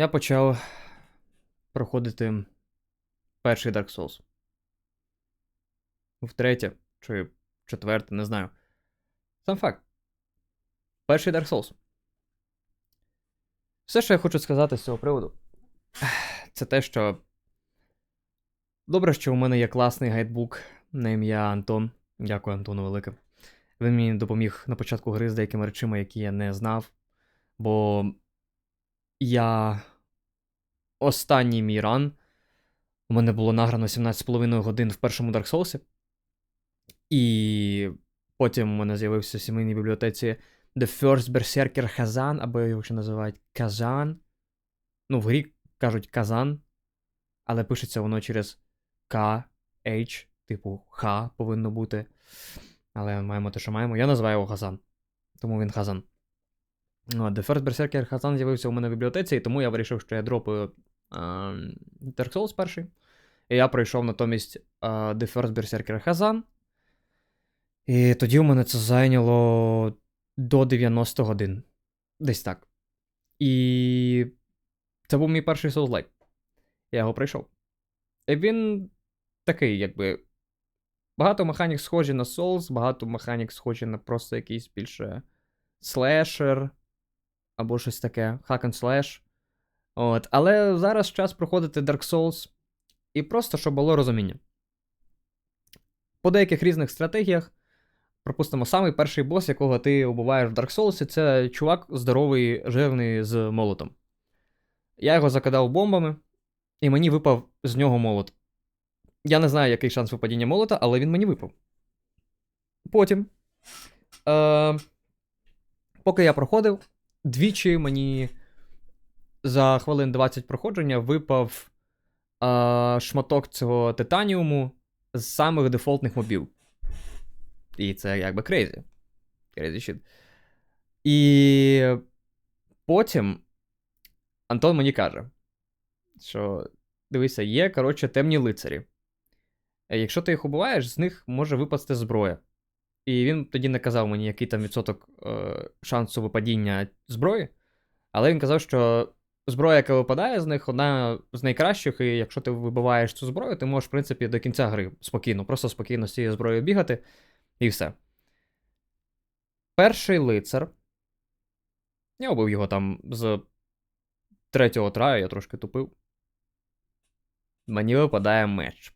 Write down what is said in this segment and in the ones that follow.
я почав проходити перший Dark Souls. Втретє, чи четверте, не знаю. Сам факт. Перший Dark Souls. Все, що я хочу сказати з цього приводу, це те, що. Добре, що у мене є класний гайдбук на ім'я Антон. Дякую, Антону Велике. Він мені допоміг на початку гри з деякими речами, які я не знав. Бо я. Останній мій ран. У мене було награно 17,5 годин в першому Dark Souls. І потім у мене з'явився в сімейній бібліотеці The First Berserker Kazan, або його ще називають Казан. Ну, в грі кажуть Казан, але пишеться воно через К, H, типу Х повинно бути. Але маємо те, що маємо. Я називаю його Хазан. Тому він Хазан. Ну, а The First Berserker Хазан з'явився у мене в бібліотеці, і тому я вирішив, що я дропаю Dark Souls перший. І я пройшов натомість The First Berserker Хазан. І тоді у мене це зайняло до 90 годин. Десь так. І це був мій перший Souls-like. Я його пройшов. І він такий, якби. Багато механік схожі на Souls, багато механік схожі на просто якийсь більше слешер або щось таке, hack and slash. От. Але зараз час проходити Dark Souls, і просто щоб було розуміння. По деяких різних стратегіях, пропустимо, самий перший бос, якого ти убиваєш в Dark Souls, це чувак здоровий, жирний з молотом. Я його закидав бомбами, і мені випав з нього молот. Я не знаю, який шанс випадіння молота, але він мені випав. Потім. Е, поки я проходив, двічі мені за хвилин 20 проходження випав е, шматок цього титаніуму з самих дефолтних мобів. І це якби крейзі. Crazy shit. І потім Антон мені каже, що дивися, є, коротше, темні лицарі. Якщо ти їх убиваєш, з них може випасти зброя. І він тоді не казав мені, який там відсоток е, шансу випадіння зброї. Але він казав, що зброя, яка випадає з них, одна з найкращих, і якщо ти вибиваєш цю зброю, ти можеш, в принципі, до кінця гри спокійно, просто спокійно з цією зброєю бігати, і все. Перший лицар. Я убив його там з третього траю, я трошки тупив. Мені випадає меч.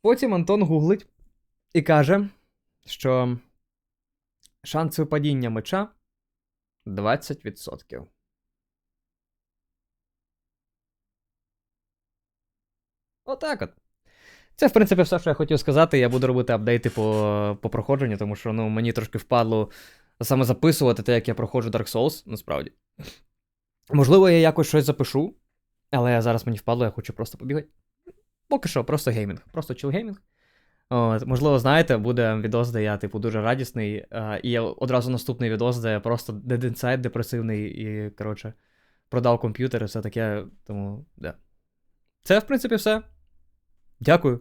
Потім Антон гуглить і каже, що шанс випадіння меча 20%. Отак от. Це, в принципі, все, що я хотів сказати. Я буду робити апдейти по, по проходженню, тому що ну, мені трошки впадло саме записувати те, як я проходжу Dark Souls, насправді. Можливо, я якось щось запишу, але зараз мені впадло, я хочу просто побігати. Поки що, просто геймінг, просто чил-геймінг. От, можливо, знаєте, буде відос, де я, типу, дуже радісний, а, і одразу наступний відос, де я просто dead inside депресивний і, коротше, продав комп'ютер і все таке. Тому, да. Це, в принципі, все. Дякую.